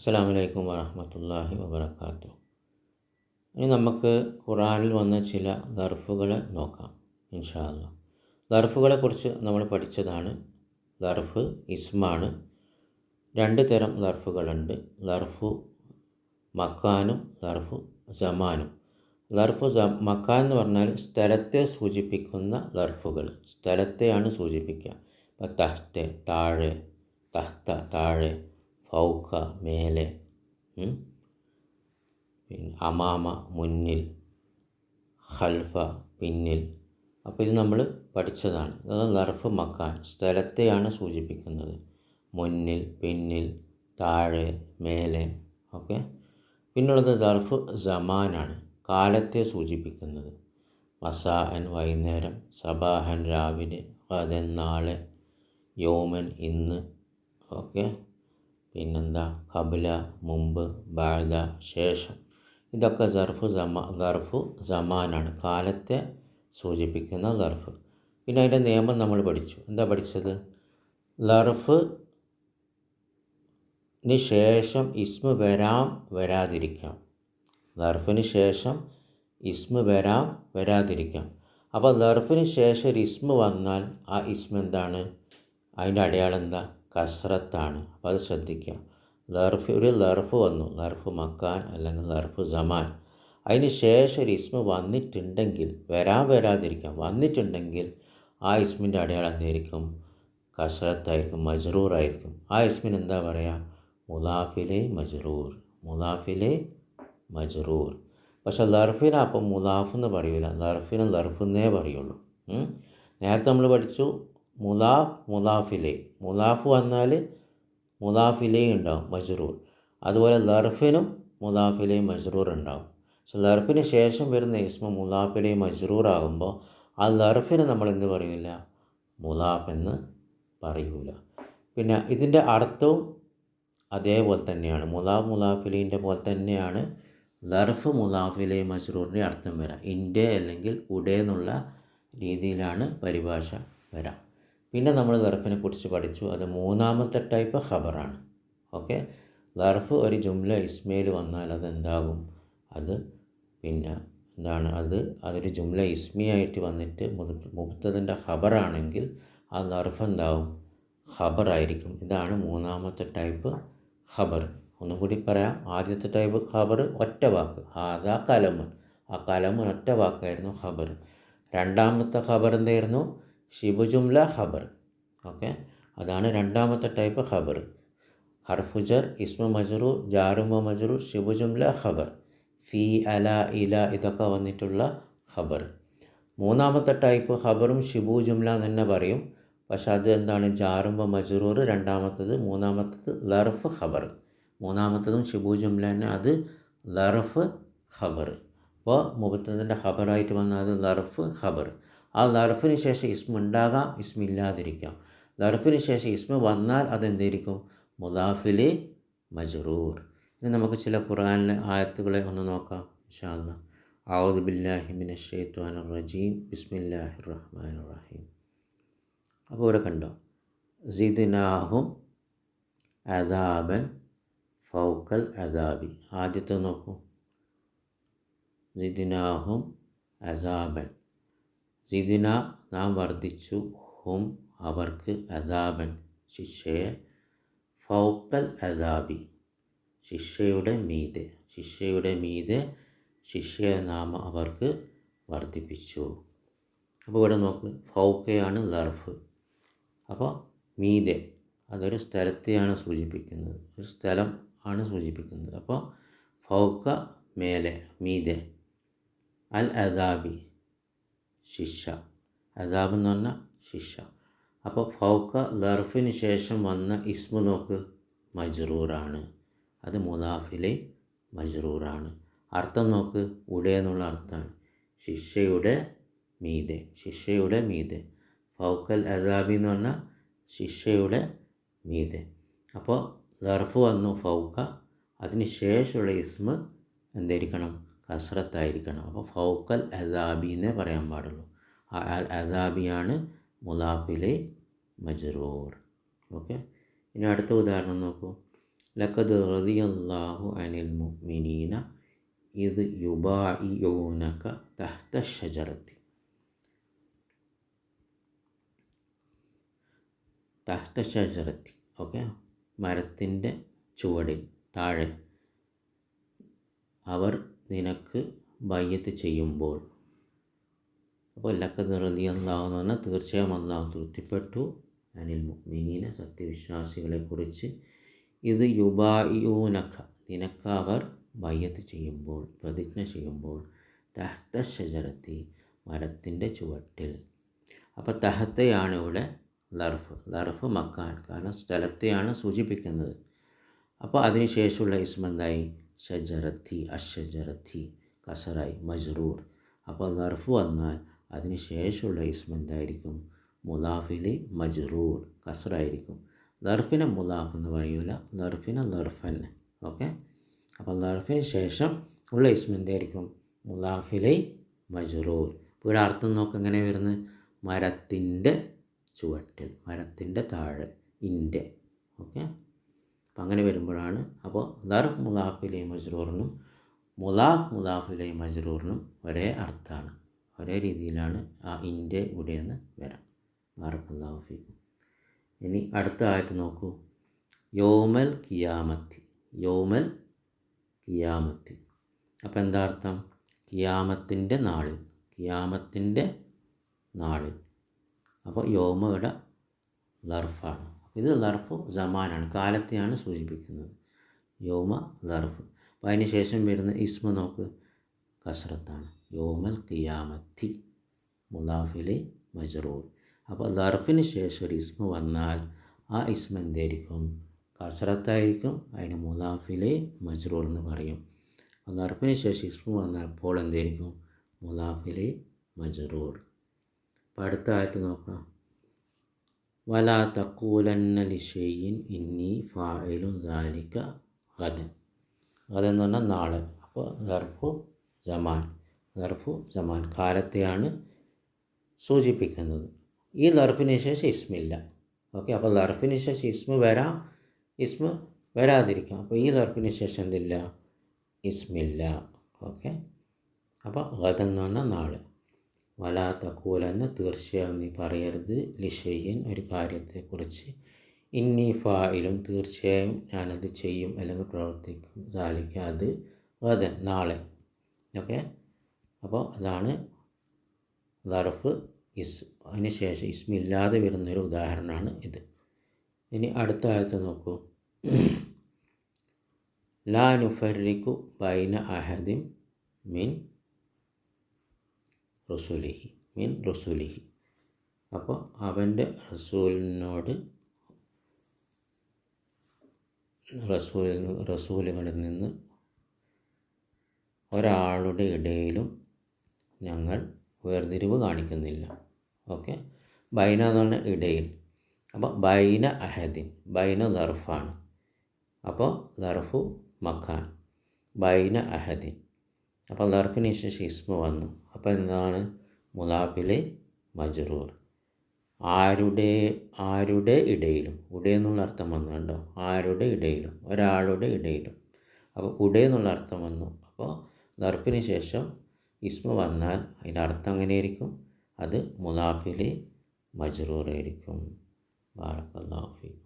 അസ്സാം വലൈക്കും വറഹമത്തല്ലാഹി വബർക്കാത്തു ഇനി നമുക്ക് ഖുറാനിൽ വന്ന ചില ദർഫുകൾ നോക്കാം ഇൻഷാല്ല ദർഫുകളെക്കുറിച്ച് ദർഫുകളെ കുറിച്ച് നമ്മൾ പഠിച്ചതാണ്. ദർഫ് ഇസ്മാണ്. രണ്ട് തരം ദർഫുകളുണ്ട്. ദർഫു മക്കാനും ദർഫു ജമാനും. ദർഫു ജ മക്കാൻ എന്ന് പറഞ്ഞാൽ സ്ഥലത്തെ സൂചിപ്പിക്കുന്ന ദർഫുകൾ. സ്ഥലത്തെയാണ് സൂചിപ്പിക്കുക. ഇപ്പം തഹ്തെ താഴെ തഹ്ത താഴെ ഫൗക്ക മേലെ. പിന്നെ അമാമ മുന്നിൽ ഹൽഫ പിന്നിൽ. അപ്പോൾ ഇത് നമ്മൾ പഠിച്ചതാണ്. അത് ഗർഫ് മക്കാൻ സ്ഥലത്തെയാണ് സൂചിപ്പിക്കുന്നത്. മുന്നിൽ പിന്നിൽ താഴെ മേലെ ഓക്കെ? പിന്നുള്ളത് ദർഫ് ജമാനാണ് കാലത്തെ സൂചിപ്പിക്കുന്നത്. മസാഅൻ വൈകുന്നേരം സബാഹൻ രാവിലെ ഗദൻ നാളെ യോമൻ ഇന്ന് ഓക്കെ? പിന്നെന്താ? കബില മുമ്പ് ബാഴ്ദ ശേഷം. ഇതൊക്കെ ദർഫു ജമാ ദർഫു ജമാനാണ് കാലത്തെ സൂചിപ്പിക്കുന്ന ദർഫ് പിന്നെ അതിന്റെ നിയമം നമ്മൾ പഠിച്ചു. എന്താ പഠിച്ചത്? ലർഫ് ശേഷം ഇസ്മ വരാം വരാതിരിക്കാം. ലർഫിന് ശേഷം ഇസ്മ വരാം വരാതിരിക്കാം. അപ്പോൾ ലർഫിന് ശേഷം ഒരു ഇസ്മ വന്നാൽ ആ ഇസ്മ എന്താണ്? അതിന്റെ അടയാളം എന്താ? കസ്രത്താണ് അപ്പോൾ അത് ശ്രദ്ധിക്കുക ലർഫ് ഒരു ലർഫ് വന്നു. ലർഫ് മക്കാൻ അല്ലെങ്കിൽ ലർഫ് ജമാൻ. അതിന് ശേഷം ഒരു ഇസ്മ വന്നിട്ടുണ്ടെങ്കിൽ വരാൻ വരാതിരിക്കാം. വന്നിട്ടുണ്ടെങ്കിൽ ആ ഇസ്മിന്റെ അടയാളം എന്തായിരിക്കും? കസ്രത്തായിരിക്കും മജ്റൂറായിരിക്കും. ആ ഇസ്മിൻ എന്താ പറയുക മുലാഫിലെ മജ്റൂർ. മുലാഫിലെ മജ്റൂർ. പക്ഷെ ലർഫിന് അപ്പം മുലാഫ് എന്ന് പറയൂല. ലർഫിന് എന്നേ പറയുള്ളൂ. നേരത്തെ നമ്മൾ പഠിച്ചു. മുലാഫ് മുലാഫിലെ. മുലാഫ് വന്നാൽ മുലാഫിലേ ഉണ്ടാവും മജ്റൂർ. അതുപോലെ ലർഫിനും മുലാഫിലെ മജ്റൂർ ഉണ്ടാവും. പക്ഷെ ലർഫിന് ശേഷം വരുന്ന ഇസ്മ മുലാഫിലെ മജ്റൂർ ആകുമ്പോൾ ആ ലർഫിന് നമ്മൾ എന്ത് പറയില്ല മുലാഫ് എന്ന് പറയൂല. പിന്നെ ഇതിന്റെ അർത്ഥവും അതേപോലെ തന്നെയാണ്. മുലാഫ് മുലാഫിലേന്റെ പോലെ തന്നെയാണ് ലർഫ് മുലാഫിലെ മജ്റൂറിന്റെ അർത്ഥം വരാം. ഇന്റെ അല്ലെങ്കിൽ ഉടേ എന്നുള്ള രീതിയിലാണ് പരിഭാഷ വരാം. പിന്നെ നമ്മൾ ദർഫിനെ കുറിച്ച് പഠിച്ചു. അത് മൂന്നാമത്തെ ടൈപ്പ് ഖബറാണ്. ഓക്കെ ദർഫ് ഒരു ജുംല ഇസ്മയിൽ വന്നാൽ അതെന്താകും അത് പിന്നെ എന്താണ്? അത് അതൊരു ജുംല ഇസ്മിയായിട്ട് വന്നിട്ട് മുബ്തദിന്റെ ഖബറാണെങ്കിൽ ആ ദർഫ് എന്താവും ഖബറായിരിക്കും. ഇതാണ് മൂന്നാമത്തെ ടൈപ്പ് ഖബർ. ഒന്നും കൂടി പറയാം. ആദ്യത്തെ ടൈപ്പ് ഖബർ ഒറ്റ വാക്ക്. ആദാ കലമ് ആ കലമ് ഒറ്റ വാക്കായിരുന്നു ഖബർ. രണ്ടാമത്തെ ഖബർ എന്തായിരുന്നു ഷിബുജുംല ഖബർ. ഓക്കെ? അതാണ് രണ്ടാമത്തെ ടൈപ്പ് ഖബർ. ഹർഫുജർ ഇസ്മ മജറു ജാറുമ മജറു ഷിബുജുംല ഖബർ. ഫി അല ഇല ഇതൊക്കെ വന്നിട്ടുള്ള ഖബർ. മൂന്നാമത്തെ ടൈപ്പ് ഖബറും ഷിബു ജുംല എന്ന് തന്നെ പറയും. പക്ഷെ അത് എന്താണ്? ജാറുമ്പ മജറൂർ രണ്ടാമത്തത് മൂന്നാമത്തത് ലർഫ് ഖബർ. മൂന്നാമത്തതും ഷിബു ജുംല തന്നെ. അത് ലർഫ് ഖബർ. അപ്പോൾ മുപ്പത്തതിന്റെ ഖബറായിട്ട് വന്നാൽ അത് ലർഫ് ഖബർ. ആ ദർഫിന് ശേഷം ഇസ്മ ഉണ്ടാകാം ഇസ്മില്ലാതിരിക്കാം ദർഫിന് ശേഷം ഇസ്മ വന്നാൽ അതെന്തായിരിക്കും? മുദാഫിലി മജ്റൂർ. ഇനി നമുക്ക് ചില ഖുറാനിലെ ആയത്തുകളെ ഒന്ന് നോക്കാം ഇൻഷാല്ല ഔദ് ബില്ലാഹി ഷെയ്ത്വാൻ റജീം. ബിസ്മില്ലാഹി റഹ്മാൻ റഹീം. അപ്പോൾ ഇവിടെ കണ്ടോ? സിദ്നാഹും അദാബൻ ഫൗക്കൽ അദാബി. ആദ്യത്തെ നോക്കൂ. സിദ്നാഹും അസാബൻ. സിദിന നാം വർദ്ധിച്ചു ഹും അവർക്ക് അദാബൻ ശിക്ഷയെ ഫൗക്കൽ അദാബി ശിക്ഷയുടെ മീതെ ശിക്ഷയുടെ മീതെ ശിക്ഷയെ നാം അവർക്ക് വർദ്ധിപ്പിച്ചു. അപ്പോൾ ഇവിടെ നോക്ക് ഫൗക്കയാണ് ലർഫ്. അപ്പോൾ മീതെ അതൊരു സ്ഥലത്തെയാണ് സൂചിപ്പിക്കുന്നത്. ഒരു സ്ഥലം ആണ് സൂചിപ്പിക്കുന്നത്. അപ്പോൾ ഫൗക്ക മേലെ മീതെ അൽ അദാബി ശിക്ഷ. അദാബ് എന്ന് പറഞ്ഞാൽ ശിക്ഷ. അപ്പോൾ ഫൗക്ക ലർഫിന് ശേഷം വന്ന ഇസ്മു നോക്ക് മജ്റൂറാണ്. അത് മുദാഫിലെ മജ്റൂറാണ്. അർത്ഥം നോക്ക് ഉടേ എന്നുള്ള അർത്ഥമാണ്. ശിക്ഷയുടെ മീതെ ശിക്ഷയുടെ മീതെ. ഫൗക്കൽ അദാബി എന്ന് പറഞ്ഞാൽ ശിക്ഷയുടെ മീതെ. അപ്പോൾ ലർഫ് വന്നു ഫൗക്ക. അതിന് ശേഷമുള്ള ഇസ്മ എന്തായിരിക്കണം കസ്രത്തായിരിക്കണം. അപ്പോൾ ഫൗക്കൽ അദാബി എന്നേ പറയാൻ പാടുള്ളൂ. അൽ അദാബിയാണ് മുലാഫിലെ മജറൂർ. ഓക്കെ? ഇനി അടുത്ത ഉദാഹരണം നോക്കൂ. ലക്കത് റളിയല്ലാഹു അനിൽ മുഅ്മിനീന ഇത് യുബായിയൂനക തഹ്ത ഷജറത്തി തഹ്ത ഷജറത്തി ഓക്കെ? മരത്തിന്റെ ചുവടിൽ താഴെ. അവർ നിനക്ക് ബയ്യത്ത് ചെയ്യുമ്പോൾ. അപ്പോൾ ലക്കത് റളിയല്ലാഹു എന്ന് പറഞ്ഞാൽ തീർച്ചയായും അള്ളാഹു തൃപ്തിപ്പെട്ടു. അനിൽ മുഅ്മിനീന സത്യവിശ്വാസികളെക്കുറിച്ച് ഇത് യുബായൂനഖ നിനക്ക് അവർ ബയ്യത്ത് ചെയ്യുമ്പോൾ പ്രതിജ്ഞ ചെയ്യുമ്പോൾ തഹത്ത ഷജറത്തി മരത്തിന്റെ ചുവട്ടിൽ. അപ്പോൾ തഹത്തയാണ് ഇവിടെ ലർഫ് ലർഫ് മക്കാൻ കാരണം സ്ഥലത്തെയാണ് സൂചിപ്പിക്കുന്നത്. അപ്പോൾ അതിനുശേഷമുള്ള ഇസ്മ എന്തായി ഷജറത്തി അഷജറത്തി കസറായി മജ്റൂർ. അപ്പോൾ ലർഫ് വന്നാൽ അതിന് ശേഷമുള്ള ഇസ്മ എന്തായിരിക്കും? മുലാഫിലെ മജ്റൂർ കസറായിരിക്കും. ദർഫിനെ മുലാഫ് എന്ന് പറയൂല. ലർഫിനെ ദർഫൻ ഓക്കെ? അപ്പോൾ ദർഫിന് ശേഷം ഉള്ള ഇസ്മ എന്തായിരിക്കും? മുലാഫിലെ മജ്റൂർ. ഇവിടെ അർത്ഥം നോക്ക് എങ്ങനെ വരുന്നത്? മരത്തിന്റെ ചുവട്ടിൽ മരത്തിന്റെ താഴെ ഇന്റെ. ഓക്കെ? അപ്പം അങ്ങനെ വരുമ്പോഴാണ് അപ്പോൾ ദർഫ് മുലാഫിലെ മജ്റൂറിനും മുലാഫ് മുലാഫിലെ മജ്റൂറിനും ഒരേ അർത്ഥമാണ് ഒരേ രീതിയിലാണ് ആ ഇന്റെ ഇവിടെ നിന്ന് വരാം ബാറക്കല്ലാഫിക്കും ഇനി അടുത്ത ആയത്ത് നോക്കൂ. യോമൽ കിയാമത്തി. യോമൽ കിയാമത്തി. അപ്പോൾ എന്താ അർത്ഥം? കിയാമത്തിന്റെ നാളിൽ. കിയാമത്തിന്റെ നാളിൽ. അപ്പോൾ യോമയുടെ ലർഫാണ് ഇത് ദർഫ് ജമാനാണ് കാലത്തെയാണ് സൂചിപ്പിക്കുന്നത്. യോമ ദർഫ്. അപ്പം അതിന് ശേഷം വരുന്ന ഇസ്മ നോക്ക് കസറത്താണ് യോമൽ കിയാമത്തി മുലാഫിലെ മജറൂർ. അപ്പോൾ ദർഫിന് ശേഷം ഒരു ഇസ്മ വന്നാൽ ആ ഇസ്മ എന്തായിരിക്കും? കസറത്തായിരിക്കും അതിന് മുലാഫിലെ മജ്റൂർ എന്ന് പറയും. ദർഫിന് ശേഷം ഇസ്മ വന്നാൽ അപ്പോൾ എന്തായിരിക്കും? മുലാഫിലെ മജറൂർ. അപ്പോൾ അടുത്ത ആയിട്ട് നോക്കാം. വലാ തക്കൂലന്ന ലിഷെയ്യിൻ ഇന്നി ഫായിലും ദാലിക്ക ഗദൻ. ഗതെന്ന് പറഞ്ഞാൽ നാളെ. അപ്പോൾ ഗർഫു ജമാൻ. ഗർഫു ജമാൻ കാലത്തെയാണ് സൂചിപ്പിക്കുന്നത്. ഈ ലർഫിന് ശേഷം ഇസ്മില്ല. ഓക്കെ അപ്പോൾ ലർഫിന് ശേഷം ഇസ്മ വരാം ഇസ്മ വരാതിരിക്കാം. അപ്പോൾ ഈ ലർഫിന് ശേഷം എന്തില്ല? ഇസ്മില്ല. ഓക്കെ അപ്പോൾ ഗതെന്ന് പറഞ്ഞാൽ നാളെ. വലാ തക്കൂലെന്ന് തീർച്ചയായും നീ പറയരുത് ലിഷയ്യൻ ഒരു കാര്യത്തെക്കുറിച്ച്. ഇന്നി ഫായിലും തീർച്ചയായും ഞാനത് ചെയ്യും അല്ലെങ്കിൽ പ്രവർത്തിക്കും. ദാലിക്ക അത് നാളെ. ഓക്കെ? അപ്പോൾ അതാണ് ദർഫ് ഇസ് അതിന് ശേഷം ഇസ്മില്ലാതെ വരുന്നൊരു ഉദാഹരണമാണ് ഇത്. ഇനി അടുത്ത ആയത്ത് നോക്കൂ. ലാ നുഫരിക്കു ബൈന അഹദിം മിൻ റസൂലിഹി മീൻ റസൂലിഹി. അപ്പോൾ അവന്റെ റസൂലിനോട് റസൂൽ റസൂലുകളിൽ നിന്ന് ഒരാളുടെ ഇടയിലും ഞങ്ങൾ വേർതിരിവ് കാണിക്കുന്നില്ല. ഓക്കെ? ബൈന എന്ന് പറഞ്ഞാൽ ഇടയിൽ. അപ്പോൾ ബൈന അഹദിൻ ബൈന ദർഫാണ്. അപ്പോൾ ദർഫു മഖാൻ ബൈന അഹദിൻ. അപ്പോൾ ദർഫിന് ശേഷം ഇസ്മ വന്നു. അപ്പോൾ എന്താണ് മുലാഫിലെ മജ്റൂർ. ആരുടെ ആരുടെ ഇടയിലും. ഉടേ എന്നുള്ള അർത്ഥം വന്നു കണ്ടോ? ആരുടെ ഇടയിലും. ഒരാളുടെ ഇടയിലും. അപ്പോൾ ഉടേ എന്നുള്ള അർത്ഥം വന്നു. അപ്പോൾ നറുപ്പിന് ശേഷം ഇസ്മ വന്നാൽ അതിന്റെ അർത്ഥം എങ്ങനെയായിരിക്കും? അത് മുലാഫിലെ മജ്റൂറായിരിക്കും. ബാറക്കല്ലാഹു ഫീക്കും